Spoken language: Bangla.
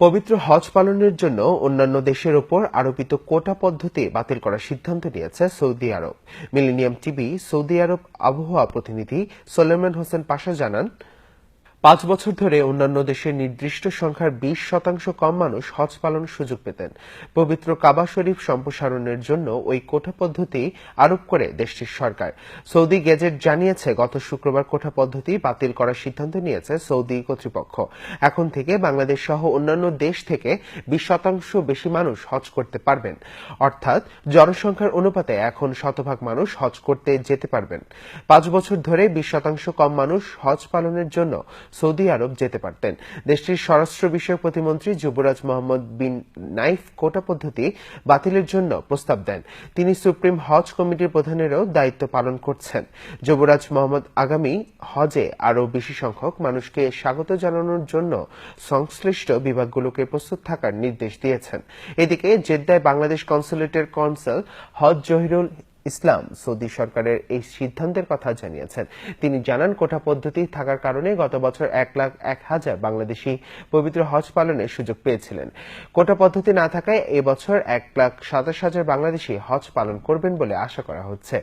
পবিত্র হজ পালনের জন্য অন্যান্য দেশের ওপর আরোপিত কোটা পদ্ধতি বাতিল করার সিদ্ধান্ত নিয়েছে সৌদি আরব। মিলেনিয়াম টিভি সৌদি আরব আবহাওয়া প্রতিনিধি সোলেমান হোসেন পাশা জানান পাঁচ বছর ধরে অন্যান্য দেশের নির্দিষ্ট সংখ্যার বিশ শতাংশ কম মানুষ হজ পালন সুযোগ পেতেন। পবিত্র কাবা শরীফ সম্প্রসারণের জন্য ওই কোটা পদ্ধতি আরোপ করে দেশটির সরকার। সৌদি গেজেট জানিয়েছে, গত শুক্রবার কোটা পদ্ধতি বাতিল করার সিদ্ধান্ত নিয়েছে সৌদি কর্তৃপক্ষ। এখন থেকে বাংলাদেশ সহ অন্যান্য দেশ থেকে বিশ শতাংশ বেশি মানুষ হজ করতে পারবেন। অর্থাৎ জনসংখ্যার অনুপাতে এখন শতভাগ মানুষ হজ করতে যেতে পারবেন। পাঁচ বছর ধরে বিশ শতাংশ কম মানুষ হজ পালনের জন্য সৌদি আরব যেতে পারতেন। দেশটির স্বরাষ্ট্র বিষয়ক প্রতিমন্ত্রী যুবরাজ মোহাম্মদ বিন নাইফ কোটা পদ্ধতি বাতিলের জন্য প্রস্তাব দেন। তিনি সুপ্রিম হজ কমিটির প্রধানেরও দায়িত্ব পালন করছেন। যুবরাজ মোহাম্মদ আগামী হজে আরও বেশি সংখ্যক মানুষকে স্বাগত জানানোর জন্য সংশ্লিষ্ট বিভাগগুলোকে প্রস্তুত থাকার নির্দেশ দিয়েছেন। এদিকে জেদ্দায় বাংলাদেশ কনসুলেটের কনসাল হজ জহিরুল ইসলাম সৌদি সরকারের এই সিদ্ধান্তের কথা জানিয়েছেন। তিনি জানান কোটা পদ্ধতি থাকার কারণে গত বছর এক লাখ এক হাজার বাংলাদেশি পবিত্র হজ পালনের সুযোগ পেয়েছিলেন। কোটা পদ্ধতি না থাকায় এবছর এক লাখ সাতাশ হাজার বাংলাদেশি হজ পালন করবেন বলে আশা করা হচ্ছে।